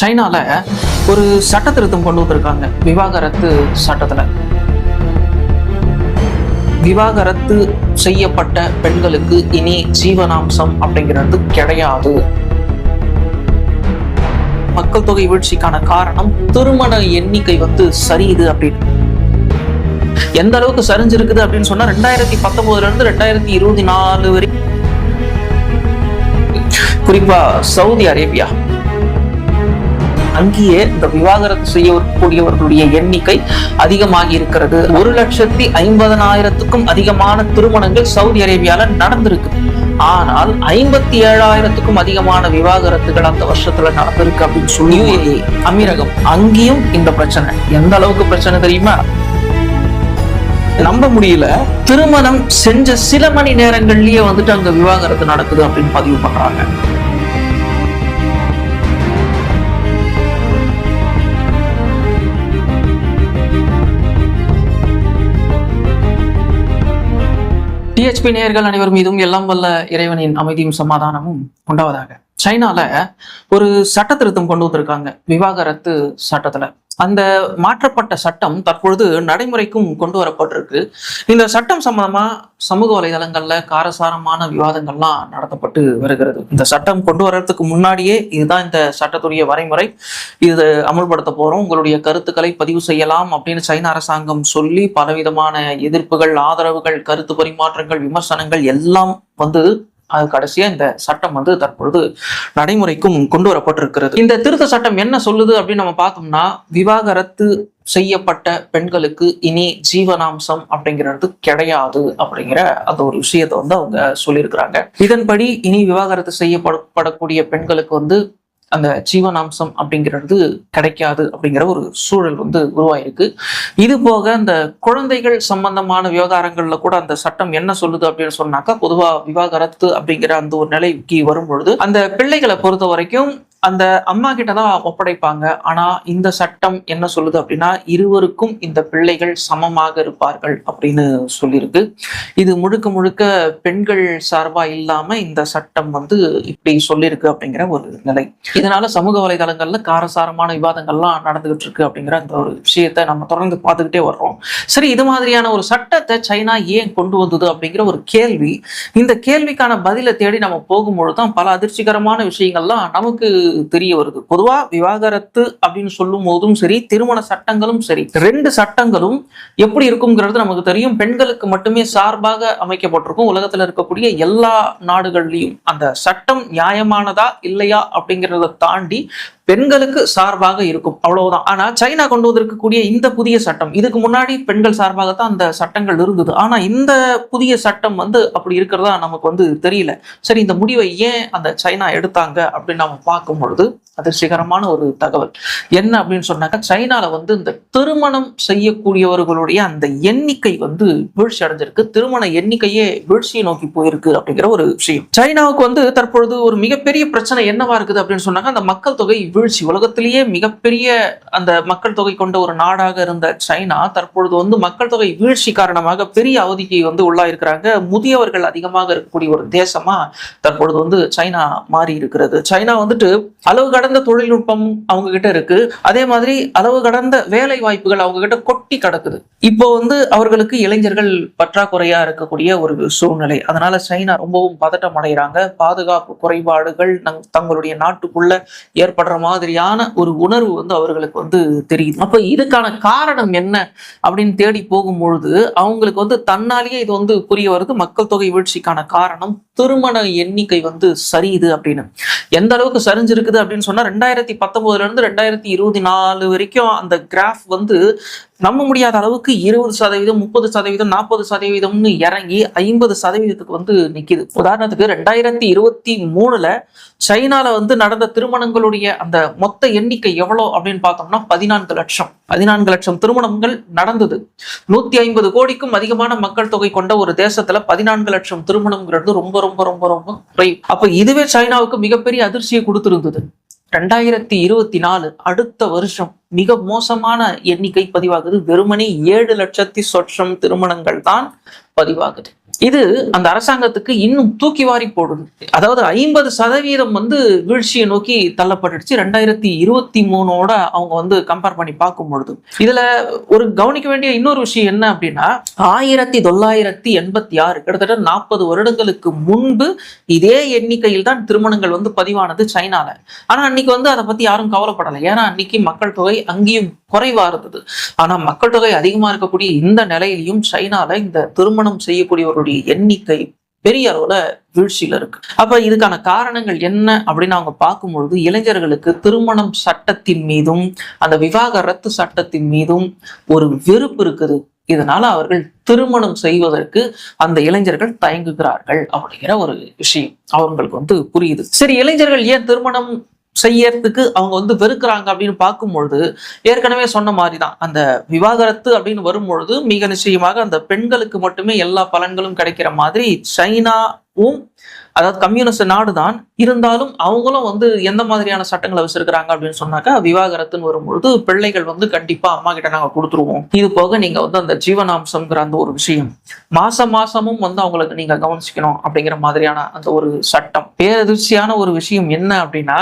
சைனால ஒரு சட்ட திருத்தம் கொண்டு வந்திருக்காங்க. விவாகரத்து சட்டத்துல. விவாகரத்து செய்யப்பட்ட பெண்களுக்கு இனி ஜீவனாம்சம் அப்படிங்கிறது கிடையாது. மக்கள் தொகை வீழ்ச்சிக்கான காரணம் திருமண எண்ணிக்கை வந்து சரியுது அப்படின்னு. எந்த அளவுக்கு சரிஞ்சிருக்குது அப்படின்னு சொன்னா ரெண்டாயிரத்தி பத்தொன்பதுல இருந்து ரெண்டாயிரத்தி இருபத்தி நாலு வரை குறிப்பா சவுதி அரேபியா. அங்கேயே இந்த விவாகரத்து செய்யக்கூடியவர்களுடைய எண்ணிக்கை அதிகமாகி இருக்கிறது. ஒரு லட்சத்தி ஐம்பதனாயிரத்துக்கும் அதிகமான திருமணங்கள் சவுதி அரேபியால நடந்திருக்கு. ஆனால் ஐம்பத்தி ஏழாயிரத்துக்கும் அதிகமான விவாகரத்துகள் அந்த வருஷத்துல நடந்திருக்கு அப்படின்னு சொல்லி அமீரகம் அங்கேயும் இந்த பிரச்சனை. எந்த அளவுக்கு பிரச்சனை தெரியுமா? நம்ப முடியல. திருமணம் செஞ்ச சில மணி நேரங்கள்லயே வந்துட்டு அங்க விவாகரத்து நடக்குது அப்படின்னு பதிவு பண்றாங்க. டிஹெச்பி நேயர்கள் அனைவர் மீதும் எல்லாம் வல்ல இறைவனின் அமைதியும் சமாதானமும் உண்டாவதாக. சைனால ஒரு சட்ட திருத்தம் கொண்டு வந்திருக்காங்க. விவாகரத்து சட்டத்துல. அந்த மாற்றப்பட்ட சட்டம் தற்பொழுது நடைமுறைக்கும் கொண்டு வரப்பட்டிருக்கு. இந்த சட்டம் சம்பந்தமா சமூக வலைதளங்கள்ல காரசாரமான விவாதங்கள்லாம் நடத்தப்பட்டு வருகிறது. இந்த சட்டம் கொண்டு வர்றதுக்கு முன்னாடியே இதுதான் இந்த சட்டத்துடைய வரைமுறை. இது அமல்படுத்த போறோம். உங்களுடைய கருத்துக்களை பதிவு செய்யலாம் அப்படின்னு சைன அரசாங்கம் சொல்லி பலவிதமான எதிர்ப்புகள் ஆதரவுகள் கருத்து பரிமாற்றங்கள் விமர்சனங்கள் எல்லாம் வந்து அது கடைசியா இந்த சட்டம் வந்து தற்பொழுது நடைமுறைக்கும் கொண்டு வரப்பட்டிருக்கிறது இந்த திருத்த சட்டம் என்ன சொல்லுது அப்படின்னு நம்ம பார்த்தோம்னா விவாகரத்து செய்யப்பட்ட பெண்களுக்கு இனி ஜீவனாம்சம் அப்படிங்கிறது கிடையாது அப்படிங்கிற அந்த ஒரு விஷயத்தை வந்து அவங்க சொல்லியிருக்கிறாங்க. இதன்படி இனி விவாகரத்து செய்யப்படக்கூடிய பெண்களுக்கு வந்து அந்த ஜீவனாம்சம் அப்படிங்கிறது கிடைக்காது அப்படிங்கிற ஒரு சூழல் வந்து உருவாயிருக்கு. இது போக அந்த குழந்தைகள் சம்பந்தமான விவகாரங்கள்ல கூட அந்த சட்டம் என்ன சொல்லுது அப்படின்னு சொன்னாக்கா பொதுவா விவாகரத்து அப்படிங்கிற அந்த ஒரு நிலைக்கு வரும் பொழுது அந்த பிள்ளைகளை பொறுத்த வரைக்கும் அந்த அம்மா கிட்ட தான் ஒப்படைப்பாங்க. ஆனா இந்த சட்டம் என்ன சொல்லுது அப்படின்னா இருவருக்கும் இந்த பிள்ளைகள் சமமாக இருப்பார்கள் அப்படின்னு சொல்லியிருக்கு. இது முழுக்க முழுக்க பெண்கள் சார்பா இல்லாம இந்த சட்டம் வந்து இப்படி சொல்லியிருக்கு அப்படிங்கிற ஒரு நிலை. இதனால சமூக வலைதளங்கள்ல காரசாரமான விவாதங்கள்லாம் நடந்துகிட்டு இருக்கு அப்படிங்கிற அந்த ஒரு விஷயத்தை நம்ம தொடர்ந்து பார்த்துக்கிட்டே வர்றோம். சரி இது மாதிரியான ஒரு சட்டத்தை சைனா ஏன் கொண்டு வந்தது அப்படிங்கிற ஒரு கேள்வி. இந்த கேள்விக்கான பதிலை தேடி நம்ம போகும்பொழுது தான் பல அதிர்ச்சிகரமான விஷயங்கள்லாம் நமக்கு தெரிய வருது. பொதுவா விவாகரத்து அப்படின்னு சொல்லும் போதும் சரி திருமண சட்டங்களும் சரி ரெண்டு சட்டங்களும் எப்படி இருக்குங்கிறது நமக்கு தெரியும். பெண்களுக்கு மட்டுமே சார்பாக அமைக்கப்பட்டிருக்கும். உலகத்துல இருக்கக்கூடிய எல்லா நாடுகள்லையும் அந்த சட்டம் நியாயமானதா இல்லையா அப்படிங்கிறத தாண்டி பெண்களுக்கு சார்பாக இருக்கும். அவ்வளவுதான். ஆனா சைனா கொண்டு வந்திருக்கக்கூடிய இந்த புதிய சட்டம் இதுக்கு முன்னாடி பெண்கள் சார்பாகத்தான் அந்த சட்டங்கள் இருந்தது. ஆனா இந்த புதிய சட்டம் வந்து அப்படி இருக்கிறதா நமக்கு வந்து தெரியல. சரி இந்த முடிவை ஏன் அந்த சைனா எடுத்தாங்க அப்படின்னு நம்ம பார்க்கும் பொழுது அதிர்ச்சிகரமான ஒரு தகவல். என்ன அப்படின்னு சொன்னாக்கா சைனால வந்து இந்த திருமணம் செய்யக்கூடியவர்களுடைய அந்த எண்ணிக்கை வந்து வீழ்ச்சி அடைஞ்சிருக்கு. திருமண எண்ணிக்கையே வீழ்ச்சியை நோக்கி போயிருக்கு அப்படிங்கிற ஒரு விஷயம். சைனாவுக்கு வந்து தற்பொழுது ஒரு மிகப்பெரிய பிரச்சனை என்னவா இருக்குது அப்படின்னு சொன்னாங்க அந்த மக்கள் தொகை வீழ்ச்சி. உலகத்திலேயே மிகப்பெரிய அந்த மக்கள் தொகை கொண்ட ஒரு நாடாக இருந்த சைனா தற்பொழுது வந்து மக்கள் தொகை வீழ்ச்சி காரணமாக பெரிய அவதிக்கு வந்து உள்ளாயிருக்கிறாங்க. முதியவர்கள் அதிகமாக இருக்கக்கூடிய ஒரு தேசமா தற்பொழுது வந்து சைனா மாறி இருக்கிறது சைனா வந்துட்டு அளவு கடந்த தொழில்நுட்பம் அவங்க கிட்ட இருக்கு. அதே மாதிரி அளவு கடந்த வேலை வாய்ப்புகள் அவங்க கிட்ட கொட்டி கிடக்குது. இப்போ வந்து அவர்களுக்கு இளைஞர்கள் பற்றாக்குறையா இருக்கக்கூடிய ஒரு சூழ்நிலை. அதனால சைனா ரொம்பவும் பதட்டம் அடைகிறாங்க. பாதுகாப்பு குறைபாடுகள் தங்களுடைய நாட்டுக்குள்ள ஏற்படுற மாதிரியான ஒரு உணர்வு வந்து அவர்களுக்கு வந்து தெரியுது. அப்ப இதுக்கான காரணம் என்ன அப்படின்னு தேடி போகும்பொழுது அவங்களுக்கு வந்து தன்னாலேயே இது வந்து புரிய வருது. மக்கள் தொகை வீழ்ச்சிக்கான காரணம் திருமண எண்ணிக்கை வந்து சரியுது அப்படின்னு. எந்த அளவுக்கு இருக்குது அப்படின்னு சொன்னா ரெண்டாயிரத்தி பத்தொன்பதுல இருந்து ரெண்டாயிரத்தி இருபத்தி நாலு வரைக்கும் அந்த கிராஃப் வந்து நம்ப முடியாத அளவுக்கு இருபது சதவீதம் முப்பது சதவீதம் நாற்பது சதவீதம்னு இறங்கி ஐம்பது சதவீதத்துக்கு வந்து நிக்குது. உதாரணத்துக்கு ரெண்டாயிரத்தி இருபத்தி மூணுல சைனால வந்து நடந்த திருமணங்களுடைய அந்த மொத்த எண்ணிக்கை எவ்வளவு அப்படின்னு பார்த்தோம்னா பதினான்கு லட்சம். பதினான்கு லட்சம் திருமணங்கள் நடந்தது. நூத்தி ஐம்பது கோடிக்கும் அதிகமான மக்கள் தொகை கொண்ட ஒரு தேசத்துல பதினான்கு லட்சம் திருமணம்ங்கிறது ரொம்ப ரொம்ப ரொம்ப ரொம்ப குறைவு. அப்ப இதுவே சைனாவுக்கு மிகப்பெரிய அதிர்ச்சியை கொடுத்திருந்தது. ரெண்டாயிரத்தி இருபத்தி நாலு அடுத்த வருஷம் மிக மோசமான எண்ணிக்கை பதிவாகுது. வெறுமனே ஏழு லட்சத்தி சொச்சம் திருமணங்கள் தான் பதிவாகுது. இது அந்த அரசாங்கத்துக்கு இன்னும் தூக்கி வாரி போடுது. அதாவது ஐம்பது சதவீதம் வந்து வீழ்ச்சியை நோக்கி தள்ளப்பட்டுடுச்சு. ரெண்டாயிரத்தி இருபத்தி மூணோட அவங்க வந்து கம்பேர் பண்ணி பார்க்கும் பொழுது இதுல ஒரு கவனிக்க வேண்டிய இன்னொரு விஷயம் என்ன அப்படின்னா ஆயிரத்தி தொள்ளாயிரத்தி எண்பத்தி ஆறு கிட்டத்தட்ட நாற்பது வருடங்களுக்கு முன்பு இதே எண்ணிக்கையில் தான் திருமணங்கள் வந்து பதிவானது சைனால. ஆனா அன்னைக்கு வந்து அதை பத்தி யாரும் கவலைப்படலை. ஏன்னா அன்னைக்கு மக்கள் தொகை அங்கேயும் குறைவா இருந்தது. ஆனா மக்கள் தொகை அதிகமா இருக்கக்கூடிய இந்த நிலையிலையும் சைனால இந்த திருமணம் செய்யக்கூடியவருடைய எண்ணிக்கை பெரிய அளவுல வீழ்ச்சியில இருக்கு. அப்ப இதுக்கான காரணங்கள் என்ன அப்படின்னு அவங்க பார்க்கும் பொழுது இளைஞர்களுக்கு திருமணம் சட்டத்தின் மீதும் அந்த விவாகரத்து சட்டத்தின் மீதும் ஒரு வெறுப்பு இருக்குது. இதனால அவர்கள் திருமணம் செய்வதற்கு அந்த இளைஞர்கள் தயங்குகிறார்கள் அப்படிங்கிற ஒரு விஷயம் அவங்களுக்கு வந்து புரியுது. சரி இளைஞர்கள் ஏன் திருமணம் செய்யறதுக்கு அவங்க வந்து வெறுக்கிறாங்க அப்படின்னு பார்க்கும்பொழுது ஏற்கனவே சொன்ன மாதிரி தான் அந்த விவாகரத்து அப்படின்னு வரும்பொழுது மிக நிச்சயமாக அந்த பெண்களுக்கு மட்டுமே எல்லா பலன்களும் கிடைக்கிற மாதிரி சைனா சைனாவும் அதாவது கம்யூனிஸ்ட் நாடு தான் இருந்தாலும் அவங்களும் வந்து எந்த மாதிரியான சட்டங்களை வச்சிருக்கிறாங்க அப்படின்னு சொன்னாக்கா விவாகரத்துன்னு வரும்பொழுது பிள்ளைகள் வந்து கண்டிப்பா அம்மா கிட்ட நாங்க கொடுத்துருவோம். இது போக நீங்க வந்து அந்த ஜீவனாம்சம்ங்கிற அந்த ஒரு விஷயம் மாசம் மாசமும் வந்து அவங்களுக்கு நீங்க கவனிச்சுக்கணும் அப்படிங்கிற மாதிரியான அந்த ஒரு சட்டம். பேரதிர்ச்சியான ஒரு விஷயம் என்ன அப்படின்னா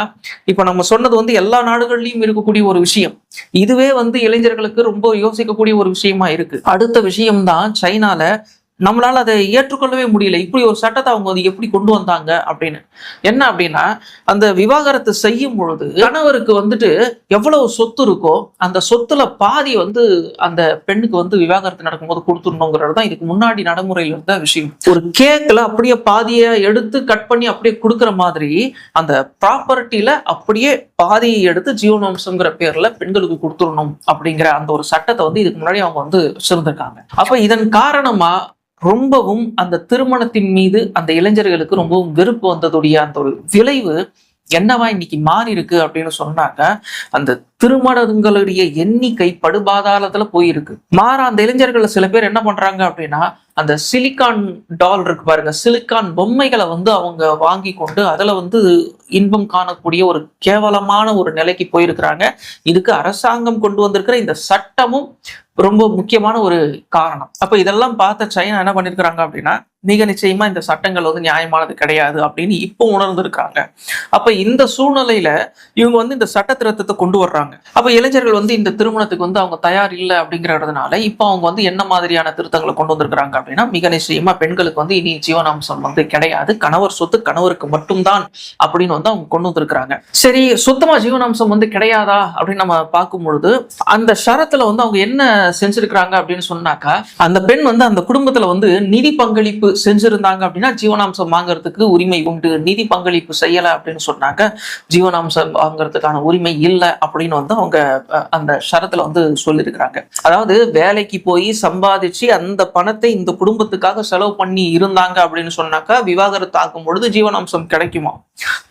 இப்ப நம்ம சொன்னது வந்து எல்லா நாடுகள்லயும் இருக்கக்கூடிய ஒரு விஷயம். இதுவே வந்து இளைஞர்களுக்கு ரொம்ப யோசிக்கக்கூடிய ஒரு விஷயமா இருக்கு. அடுத்த விஷயம்தான் சைனால நம்மளால அதை ஏற்றுக்கொள்ளவே முடியல. இப்படி ஒரு சட்டத்தை அவங்க வந்து எப்படி கொண்டு வந்தாங்க அப்படின்னு. என்ன அப்படின்னா அந்த விவாகரத்து செய்யும் பொழுது கணவருக்கு வந்துட்டு எவ்வளவு சொத்து இருக்கோ அந்த சொத்துல பாதி வந்து அந்த பெண்ணுக்கு வந்து விவாகரத்து நடக்கும்போது கொடுத்துடணுங்கிறது தான் இதுக்கு முன்னாடி நடைமுறையில் இருந்த விஷயம். ஒரு கேக்கில் அப்படியே பாதியை எடுத்து கட் பண்ணி அப்படியே கொடுக்குற மாதிரி அந்த ப்ராப்பர்ட்டியில அப்படியே பாதியை எடுத்து ஜீவனாம்சங்கிற பேர்ல பெண்களுக்கு கொடுத்துடணும் அப்படிங்கிற அந்த ஒரு சட்டத்தை வந்து இதுக்கு முன்னாடி அவங்க வந்து வச்சிருந்திருக்காங்க அப்ப இதன் காரணமா ரொம்பவும் அந்த திருமணத்தின் மீது அந்த இளைஞர்களுக்கு ரொம்பவும் வெறுப்பு வந்ததுடைய அந்த ஒரு விளைவு என்னவா இன்னைக்கு மாறி இருக்கு அப்படின்னு சொன்னாக்க அந்த திருமணங்களுடைய எண்ணிக்கை படுபாதாளத்துல போயிருக்கு. மாறா அந்த இளைஞர்கள் சில பேர் என்ன பண்றாங்க அப்படின்னா அந்த சிலிக்கான் டால் இருக்கு பாருங்க சிலிக்கான் பொம்மைகளை வந்து அவங்க வாங்கி கொண்டு அதுல வந்து இன்பம் காணக்கூடிய ஒரு கேவலமான ஒரு நிலைக்கு போயிருக்கிறாங்க. இதுக்கு அரசாங்கம் கொண்டு வந்திருக்கிற இந்த சட்டமும் ரொம்ப முக்கியமான ஒரு காரணம். அப்ப இதெல்லாம் பார்த்த சைனா என்ன பண்ணிருக்கிறாங்க அப்படின்னா மிக நிச்சயமா இந்த சட்டங்கள் வந்து நியாயமானது கிடையாது அப்படின்னு இப்போ உணர்ந்திருக்காங்க. அப்ப இந்த சூழ்நிலையில இவங்க வந்து இந்த சட்ட திருத்தத்தை கொண்டு வர்றாங்க. அப்ப இளைஞர்கள் வந்து இந்த திருமணத்துக்கு வந்து அவங்க தயார் இல்லை அப்படிங்கறதுனால இப்போ அவங்க வந்து என்ன மாதிரியான திருத்தங்களை கொண்டு வந்திருக்கிறாங்க அப்படின்னா மிக நிச்சயமா பெண்களுக்கு வந்து இனி ஜீவனாம்சம் வந்து கிடையாது. கணவர் சொத்து கணவருக்கு மட்டும்தான் அப்படின்னு வந்து அவங்க கொண்டு வந்திருக்கிறாங்க. சரி சுத்தமா ஜீவனாம்சம் வந்து கிடையாதா அப்படின்னு நம்ம பார்க்கும் பொழுது அந்த ஷரத்துல வந்து அவங்க என்ன செஞ்சிருக்கிறாங்க அப்படின்னு சொன்னாக்கா அந்த பெண் வந்து அந்த குடும்பத்துல வந்து நிதி பங்களிப்பு செஞ்சிருந்தாங்க அப்படின்னா ஜீவனாம்சம் வாங்குறதுக்கு உரிமை உண்டு. நிதி பங்களிப்பு செய்யலை அப்படின்னு சொன்னாங்க. ஜீவனாம்சம் வாங்குறதுக்கான உரிமை இல்லை அப்படின்னு வந்து அவங்க அந்த ஷரத்துல வந்து சொல்லியிருக்கிறாங்க. அதாவது வேலைக்கு போய் சம்பாதிச்சு அந்த பணத்தை இந்த குடும்பத்துக்காக செலவு பண்ணி இருந்தாங்க அப்படின்னு சொன்னாக்கா விவாகரத்து ஆக்கும் பொழுது ஜீவனாம்சம் கிடைக்குமா?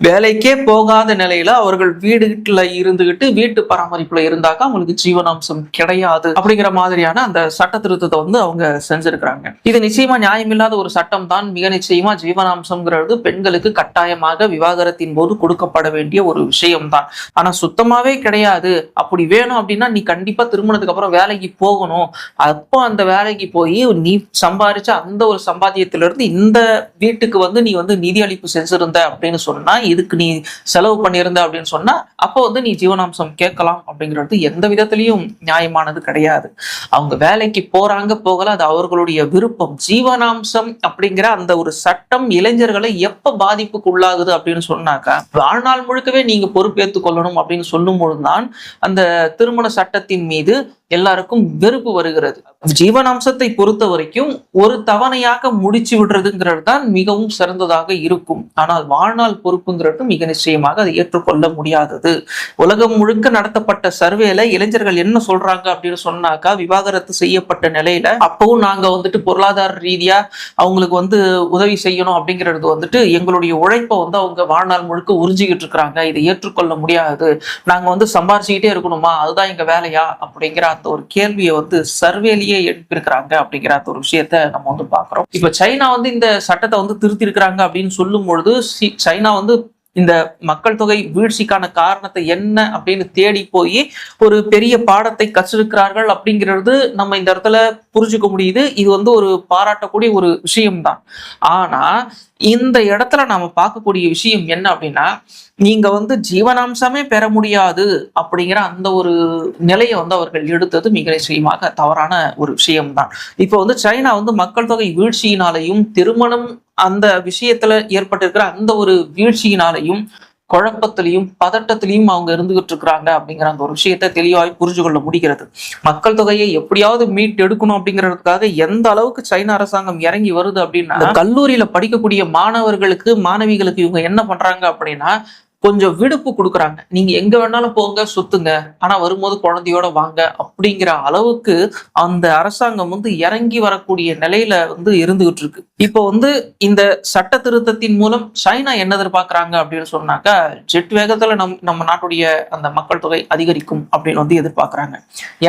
வேலைக்கே போகாத நிலையில அவர்கள் வீடுல இருந்துகிட்டு வீட்டு பராமரிப்புல இருந்தாக்கா அவங்களுக்கு ஜீவனாம்சம் கிடையாது அப்படிங்கிற மாதிரியான அந்த சட்ட திருத்தத்தை வந்து அவங்க செஞ்சிருக்கிறாங்க. இது நிச்சயமா நியாயமில்லாத ஒரு சட்டம் தான் மிக நிச்சயமா ஜீவனாம்சம்ங்கிறது பெண்களுக்கு கட்டாயமாக விவாகரத்தின் போது கொடுக்கப்பட வேண்டிய ஒரு விஷயம் தான் ஆனா சுத்தமாவே கிடையாது. அப்படி வேணும் அப்படின்னா நீ கண்டிப்பா திருமணத்துக்கு அப்புறம் வேலைக்கு போகணும். அப்போ அந்த வேலைக்கு போய் நீ சம்பாரிச்ச அந்த ஒரு சம்பாத்தியத்திலிருந்து இந்த வீட்டுக்கு வந்து நீ வந்து நிதி அளிப்பு செஞ்சிருந்த அப்படின்னு சொன்னா இதுக்கு நீ செலவு பண்ணியிருந்த அப்படின்னு சொன்னா அப்போ வந்து நீ ஜீவனாம்சம் கேட்கலாம் அப்படிங்கிறது எந்த விதத்திலையும் நியாயமானது கிடையாது. அவங்க வேலைக்கு போறாங்க போகல அது அவர்களுடைய விருப்பம். ஜீவனாம்சம் அப்படிங்கிற அந்த ஒரு சட்டம் இளைஞர்களை எப்ப பாதிப்புக்கு உள்ளாகுது அப்படின்னு சொன்னாக்கா வாழ்நாள் முழுக்கவே நீங்க பொறுப்பேற்றுக் கொள்ளணும் அப்படின்னு சொல்லும் பொழுதுதான் அந்த திருமண சட்டத்தின் மீது எல்லாருக்கும் வெறுப்பு வருகிறது. ஜீவனாம்சத்தை பொறுத்த வரைக்கும் ஒரு தவணையாக முடிச்சு விடுறதுங்கிறது தான் மிகவும் சிறந்ததாக இருக்கும். ஆனால் வாழ்நாள் பொறுப்புங்கிறது மிக நிச்சயமாக அதை ஏற்றுக்கொள்ள முடியாதது. உலகம் முழுக்க நடத்தப்பட்ட சர்வேல இளைஞர்கள் என்ன சொல்றாங்க அப்படின்னு சொன்னாக்கா விவாகரத்து செய்யப்பட்ட நிலையில அப்பவும் நாங்க வந்துட்டு பொருளாதார ரீதியா அவங்களுக்கு வந்து உதவி செய்யணும் அப்படிங்கிறது வந்துட்டு எங்களுடைய உழைப்பை வந்து அவங்க வாழ்நாள் முழுக்க உறிஞ்சிக்கிட்டு இருக்கிறாங்க. இதை ஏற்றுக்கொள்ள முடியாது. நாங்க வந்து சம்பாரிச்சுக்கிட்டே இருக்கணுமா? அதுதான் எங்க வேலையா? அப்படிங்கிற அந்த ஒரு கேள்வியை வந்து சர்வேலியே எழுப்பியிருக்கிறாங்க அப்படிங்கிற அந்த ஒரு விஷயத்த நம்ம வந்து பாக்குறோம் இப்ப சைனா வந்து இந்த சட்டத்தை வந்து திருத்திருக்கிறாங்க அப்படின்னு சொல்லும் பொழுது சைனா வந்து இந்த மக்கள் தொகை வீழ்ச்சிக்கான காரணத்தை என்ன அப்படின்னு தேடி போய் ஒரு பெரிய பாடத்தை கற்றிருக்கிறார்கள் அப்படிங்கிறது நம்ம இந்த இடத்துல புரிஞ்சுக்க முடியுது. இது வந்து ஒரு பாராட்டக்கூடிய ஒரு விஷயம்தான். ஆனா இந்த இடத்துல நாம பார்க்கக்கூடிய விஷயம் என்ன அப்படின்னா நீங்க வந்து ஜீவனாம்சமே பெற முடியாது அப்படிங்கிற அந்த ஒரு நிலையை வந்து அவர்கள் எடுத்தது மிக நிச்சயமாக தவறான ஒரு விஷயம்தான். இப்போ வந்து சைனா வந்து மக்கள் தொகை வீழ்ச்சியினாலையும் திருமணம் அந்த விஷயத்துல ஏற்பட்டிருக்கிற அந்த ஒரு வீழ்ச்சியினாலையும் குழப்பத்திலையும் பதட்டத்திலையும் அவங்க இருந்துகிட்டு இருக்கிறாங்க அப்படிங்கிற அந்த ஒரு விஷயத்தை தெளிவாக புரிஞ்சு கொள்ள முடிகிறது. மக்கள் தொகையை எப்படியாவது மீட் எடுக்கணும் அப்படிங்கிறதுக்காக எந்த அளவுக்கு சைனா அரசாங்கம் இறங்கி வருது அப்படின்னா கல்லூரியில படிக்கக்கூடிய மாணவர்களுக்கு மாணவிகளுக்கு இவங்க என்ன பண்றாங்க அப்படின்னா கொஞ்சம் விடுப்பு கொடுக்குறாங்க. நீங்க எங்க வேணாலும் போங்க சுத்துங்க. ஆனா வரும்போது குழந்தையோட வாங்க அப்படிங்கிற அளவுக்கு அந்த அரசாங்கம் வந்து இறங்கி வரக்கூடிய நிலையில வந்து இருந்துகிட்டு இருக்கு. இப்போ வந்து இந்த சட்ட திருத்தத்தின் மூலம் சைனா என்ன எதிர்பார்க்கறாங்க அப்படின்னு சொன்னாக்கா ஜெட் வேகத்துல நம் நம்ம நாட்டுடைய அந்த மக்கள் தொகை அதிகரிக்கும் அப்படின்னு வந்து எதிர்பார்க்கறாங்க.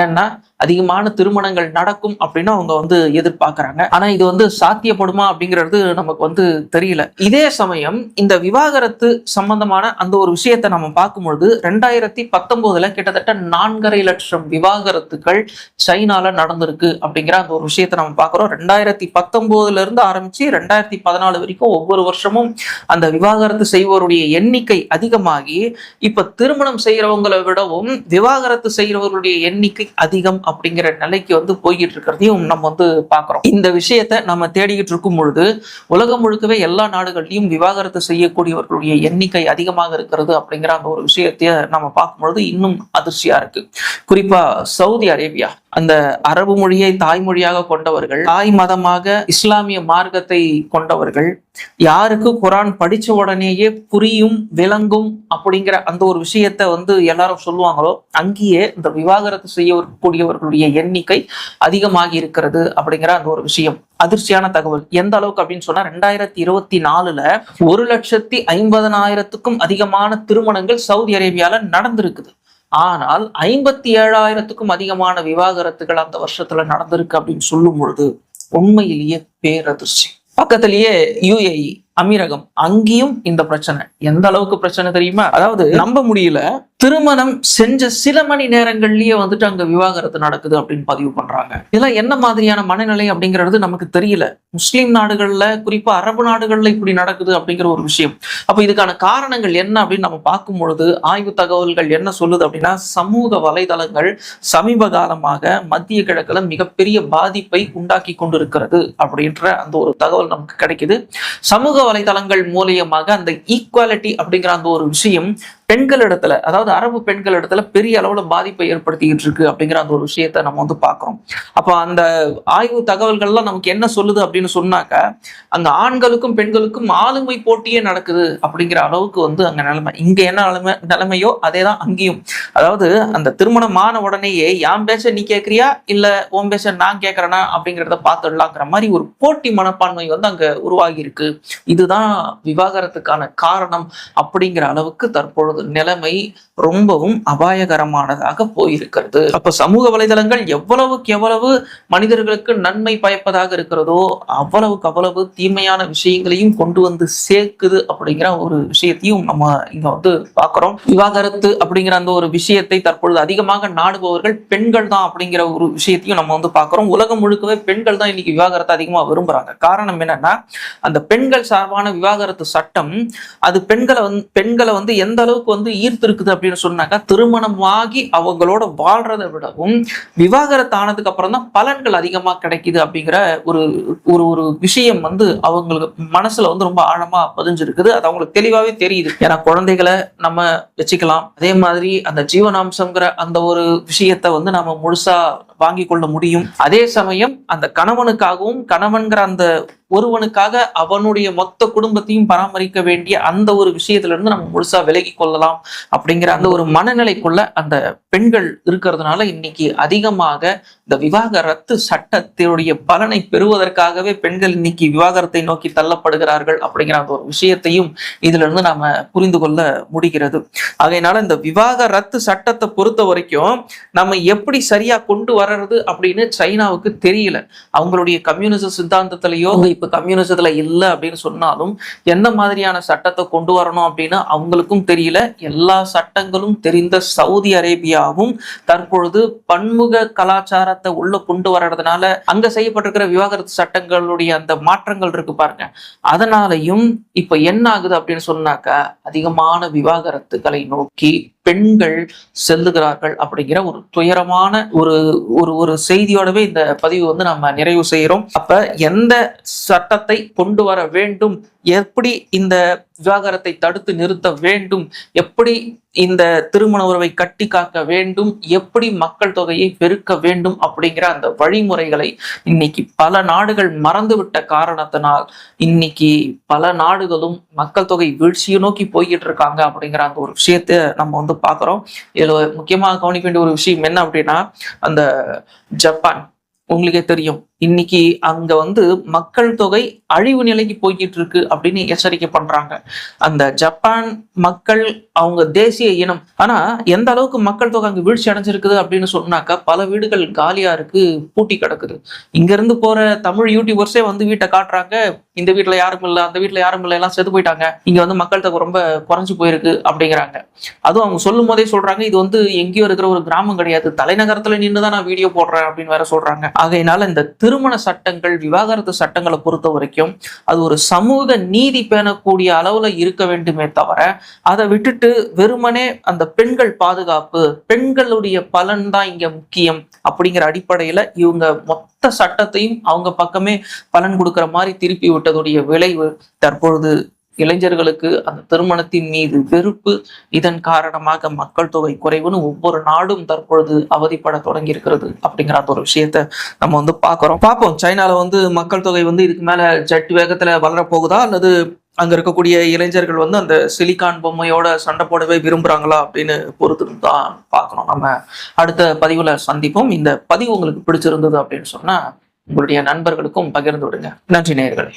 ஏன்னா அதிகமான திருமணங்கள் நடக்கும் அப்படின்னு அவங்க வந்து எதிர்பார்க்கறாங்க. ஆனா இது வந்து சாத்தியப்படுமா அப்படிங்கிறது நமக்கு வந்து தெரியல. இதே சமயம் இந்த விவாகரத்து சம்பந்தமான அந்த ஒரு விஷயத்தை நம்ம பார்க்கும்பொழுது ரெண்டாயிரத்தி பத்தொன்பதுல கிட்டத்தட்ட நான்கரை லட்சம் விவாகரத்துகள் சைனால நடந்திருக்கு அப்படிங்கிற அந்த ஒரு விஷயத்தை நம்ம பார்க்கிறோம். ரெண்டாயிரத்தி பத்தொன்பதுல இருந்து ஆரம்பிச்சு ரெண்டாயிரத்தி பதினாலு வரைக்கும் ஒவ்வொரு வருஷமும் அந்த விவாகரத்து செய்வோருடைய எண்ணிக்கை அதிகமாகி இப்ப திருமணம் செய்யறவங்களை விடவும் விவாகரத்து செய்யறவர்களுடைய எண்ணிக்கை அதிகம் அப்படிங்கிற நிலைக்கு வந்து போய்கிட்டு இருக்கிறதையும் நம்ம வந்து பார்க்குறோம். இந்த விஷயத்தை நம்ம தேடிக்கிட்டு இருக்கும் பொழுது உலகம் முழுக்கவே எல்லா நாடுகள்லையும் விவாகரத்து செய்யக்கூடியவர்களுடைய எண்ணிக்கை அதிகமாக இருக்கிறது அப்படிங்கிற அந்த ஒரு விஷயத்தைய நம்ம பார்க்கும்பொழுது இன்னும் அதிர்ச்சியா இருக்கு. குறிப்பா சவுதி அரேபியா அந்த அரபு மொழியை தாய்மொழியாக கொண்டவர்கள் தாய் மதமாக இஸ்லாமிய மார்க்கத்தை கொண்டவர்கள் யாருக்கு குரான் படிச்ச உடனேயே புரியும் விளங்கும் அப்படிங்கிற அந்த ஒரு விஷயத்த வந்து எல்லாரும் சொல்லுவாங்களோ அங்கேயே இந்த விவாகரத்து செய்யக்கூடியவர்களுடைய எண்ணிக்கை அதிகமாகி இருக்கிறது அப்படிங்கிற அந்த ஒரு விஷயம். அதிர்ச்சியான தகவல். எந்த அளவுக்கு அப்படின்னு சொன்னா ரெண்டாயிரத்தி இருபத்தி நாலுல ஒரு லட்சத்தி ஐம்பதனாயிரத்துக்கும் அதிகமான திருமணங்கள் சவுதி அரேபியால நடந்திருக்குது. ஆனால் ஐம்பத்தி ஏழாயிரத்துக்கும் அதிகமான விவாகரத்துகள் அந்த வருஷத்துல நடந்திருக்கு அப்படின்னு சொல்லும் பொழுது உண்மையிலேயே பேரதிர்ச்சி. பக்கத்திலேயே யுஏஇ அமீரகம் அங்கேயும் இந்த பிரச்சனை. எந்த அளவுக்கு பிரச்சனை தெரியுமா? அதாவது நம்ப முடியல. திருமணம் செஞ்ச சில மணி நேரங்கள்லயே வந்துட்டு அங்க விவாகரத்து நடக்குது அப்படின்னு பதிவு பண்றாங்க. இதெல்லாம் என்ன மாதிரியான மனநிலை அப்படிங்கிறது நமக்கு தெரியல. முஸ்லீம் நாடுகள்ல குறிப்பா அரபு நாடுகள்ல இப்படி நடக்குது அப்படிங்கிற ஒரு விஷயம். அப்ப இதுக்கான காரணங்கள் என்ன அப்படின்னு நம்ம பார்க்கும் பொழுது ஆய்வு தகவல்கள் என்ன சொல்லுது அப்படின்னா சமூக வலைதளங்கள் சமீப காலமாக மத்திய கிழக்குல மிகப்பெரிய பாதிப்பை உண்டாக்கி கொண்டிருக்கிறது அப்படின்ற அந்த ஒரு தகவல் நமக்கு கிடைக்குது. சமூக வலைதளங்கள் மூலியமாக அந்த ஈக்குவாலிட்டி அப்படிங்கிற அந்த ஒரு விஷயம் பெண்கள் இடத்துல அதாவது அரபு பெண்கள் இடத்துல பெரிய அளவுல பாதிப்பை ஏற்படுத்திக்கிட்டு இருக்கு அப்படிங்கிற அந்த ஒரு விஷயத்த நம்ம வந்து பார்க்குறோம். அப்ப அந்த ஆய்வு தகவல்கள்லாம் நமக்கு என்ன சொல்லுது அப்படின்னு சொன்னாக்க அங்க ஆண்களுக்கும் பெண்களுக்கும் ஆளுமை போட்டியே நடக்குது அப்படிங்கிற அளவுக்கு வந்து அங்க நிலைமை. இங்க என்ன நிலைமை நிலைமையோ அதே தான் அங்கேயும். அதாவது அந்த திருமணம் ஆன உடனேயே யான் பேச நீ கேட்கறியா இல்ல ஓம் பேச நான் கேட்கறேனா அப்படிங்கிறத பார்த்துடலாங்கிற மாதிரி ஒரு போட்டி மனப்பான்மை வந்து அங்க உருவாகி இருக்கு இதுதான் விவாகரத்துக்கான காரணம் அப்படிங்கிற அளவுக்கு தற்பொழுது நிலைமை ரொம்பவும் அபாயகரமானதாக போயிருக்கிறது. அப்ப சமூக வலைதளங்கள் எவ்வளவுக்கு எவ்வளவு மனிதர்களுக்கு நன்மை பயப்பதாக இருக்கிறதோ அவ்வளவுக்கு அவ்வளவு தீமையான விஷயங்களையும் கொண்டு வந்து சேர்க்குது அப்படிங்கிற ஒரு விஷயத்தையும் நம்ம இங்க வந்து பாக்குறோம் விவாகரத்து அப்படிங்கிற அந்த ஒரு விஷயத்தை தற்பொழுது அதிகமாக நாடுபவர்கள் பெண்கள் தான் அப்படிங்கிற ஒரு விஷயத்தையும் நம்ம வந்து பாக்குறோம் உலகம் முழுக்கவே பெண்கள் தான் இன்னைக்கு விவாகரத்தை அதிகமா விரும்புறாங்க. காரணம் என்னன்னா அந்த பெண்கள் சார்பான விவாகரத்து சட்டம் அது பெண்களை வந்து பெண்களை வந்து எந்த அளவுக்கு வந்து ஈர்த்திருக்குது அப்படின்னு சொன்னாக்கா திருமணமாகி அவங்களோட வாழ்றதை விடவும் விவாகரத்து ஆனதுக்கு அப்புறம் தான் பலன்கள் அதிகமா கிடைக்குது அப்படிங்கிற ஒரு ஒரு ஒரு விஷயம் வந்து அவங்களுக்கு மனசுல வந்து ரொம்ப ஆழமா பதிஞ்சிருக்குது. அது அவங்களுக்கு தெளிவாவே தெரியுது. ஏன்னா குழந்தைகளை நம்ம வச்சுக்கலாம். அதே மாதிரி அந்த ஜீவனாம்சங்கிற அந்த ஒரு விஷயத்தை வந்து நம்ம முழுசா வாங்கி கொள்ள முடியும். அதே சமயம் அந்த கணவனுக்காகவும் கணவன்கிற அந்த ஒருவனுக்காக அவனுடைய மொத்த குடும்பத்தையும் பராமரிக்க வேண்டிய அந்த ஒரு விஷயத்துல இருந்து நம்ம முழுசா விலகி கொள்ளலாம் அப்படிங்கிற அந்த ஒரு மனநிலைக்குள்ள அந்த பெண்கள் இருக்கிறதுனால இன்னைக்கு அதிகமாக இந்த விவாகரத்து சட்டத்தினுடைய பலனை பெறுவதற்காகவே பெண்கள் இன்னைக்கு விவாகரத்தை நோக்கி தள்ளப்படுகிறார்கள் அப்படிங்கிற அந்த ஒரு விஷயத்தையும் இதுல இருந்து நாம புரிந்து கொள்ள முடிகிறது. அதனால இந்த விவாகரத்து சட்டத்தை பொறுத்த வரைக்கும் நம்ம எப்படி சரியா கொண்டு வர வர்றது அப்படின்னு சைனாவுக்கு தெரியல. அவங்களுடைய கம்யூனிச சித்தாந்தத்திலேயோ இப்ப கம்யூனிசத்துல இல்லை அப்படின்னு சொன்னாலும் எந்த மாதிரியான சட்டத்தை கொண்டு வரணும் அப்படின்னு அவங்களுக்கும் தெரியல. எல்லா சட்டங்களும் தெரிந்த சவுதி அரேபியாவும் தற்பொழுது பன்முக கலாச்சாரத்தை உள்ள கொண்டு வர்றதுனால அங்க செய்யப்பட்டிருக்கிற விவாகரத்து சட்டங்களுடைய அந்த மாற்றங்கள் இருக்கு பாருங்க. அதனாலையும் இப்ப என்ன ஆகுது அப்படின்னு சொன்னாக்கா அதிகமான விவாகரத்துகளை நோக்கி பெண்கள் செல்லுகிறார்கள் அப்படிங்கிற ஒரு துயரமான ஒரு ஒரு ஒரு செய்தியோடவே இந்த பதிவு வந்து நம்ம நிறைவு செய்கிறோம். அப்ப எந்த சட்டத்தை கொண்டு வர வேண்டும்? எப்படி இந்த விவாகரத்தை தடுத்து நிறுத்த வேண்டும்? எப்படி இந்த திருமண உறவை கட்டி காக்க வேண்டும் எப்படி மக்கள் தொகையை பெருக்க வேண்டும் அப்படிங்கிற அந்த வழிமுறைகளை இன்னைக்கு பல நாடுகள் மறந்துவிட்ட காரணத்தினால் இன்னைக்கு பல நாடுகளும் மக்கள் தொகை வீழ்ச்சியை நோக்கி போய்கிட்டு இருக்காங்க அப்படிங்கிற அந்த ஒரு விஷயத்த நம்ம வந்து பார்க்குறோம். இதில் முக்கியமாக கவனிக்க வேண்டிய ஒரு விஷயம் என்ன அப்படின்னா அந்த ஜப்பான் உங்களுக்கே தெரியும். இன்னைக்கு அங்க வந்து மக்கள் தொகை அழிவு நிலைக்கு போய்கிட்டு இருக்கு அப்படின்னு எச்சரிக்கை பண்றாங்க. அந்த ஜப்பான் மக்கள் அவங்க தேசிய இனம். ஆனா எந்த அளவுக்கு மக்கள் தொகை அங்க வீழ்ச்சி அடைஞ்சிருக்குது அப்படின்னு சொன்னாக்கா பல வீடுகள் காலியா இருக்கு பூட்டி கிடக்குது. இங்க இருந்து போற தமிழ் யூடியூபர்ஸே வந்து வீட்டை காட்டுறாங்க. இந்த வீட்டுல யாரும் இல்லை அந்த வீட்டுல யாரும் இல்லை எல்லாம் செத்து போயிட்டாங்க. இங்க வந்து மக்கள் தொகை ரொம்ப குறைஞ்சு போயிருக்கு அப்படிங்கிறாங்க. அதுவும் அவங்க சொல்லும் போதே சொல்றாங்க இது வந்து எங்கேயோ இருக்கிற ஒரு கிராமம் கிடையாது. தலைநகரத்துல நின்று தான் நான் வீடியோ போடுறேன் அப்படின்னு வேற சொல்றாங்க. ஆகையினால இந்த திருமண சட்டங்கள் விவாகரத்து சட்டங்களை பொறுத்த வரைக்கும் அது ஒரு சமூக நீதி பேணக்கூடிய அளவுல இருக்க வேண்டுமே தவிர அதை விட்டுட்டு வெறுமனே அந்த பெண்கள் பாதுகாப்பு பெண்களுடைய பலன் தான் இங்க முக்கியம் அப்படிங்கிற அடிப்படையில இவங்க மொத்த சட்டத்தையும் அவங்க பக்கமே பலன் கொடுக்குற மாதிரி திருப்பி விட்டதுடைய விளைவு தற்பொழுது இளைஞர்களுக்கு அந்த திருமணத்தின் மீது வெறுப்பு இதன் காரணமாக மக்கள் தொகை குறைவுன்னு ஒவ்வொரு நாடும் தற்பொழுது அவதிப்பட தொடங்கி இருக்கிறது அப்படிங்கிற அந்த ஒரு விஷயத்த நம்ம வந்து பார்க்குறோம். பார்ப்போம். சைனால வந்து மக்கள் தொகை வந்து இதுக்கு மேல ஜெட் வேகத்துல வளரப்போகுதா? அல்லது அங்க இருக்கக்கூடிய இளைஞர்கள் வந்து அந்த சிலிகான் பொம்மையோட சண்டை போடவே விரும்புறாங்களா அப்படின்னு பொறுத்து தான் பார்க்கணும். நம்ம அடுத்த பதிவுல சந்திப்போம். இந்த பதிவு உங்களுக்கு பிடிச்சிருந்தது அப்படின்னு சொன்னா உங்களுடைய நண்பர்களுக்கும் பகிர்ந்து விடுங்க. நன்றி நேயர்களே.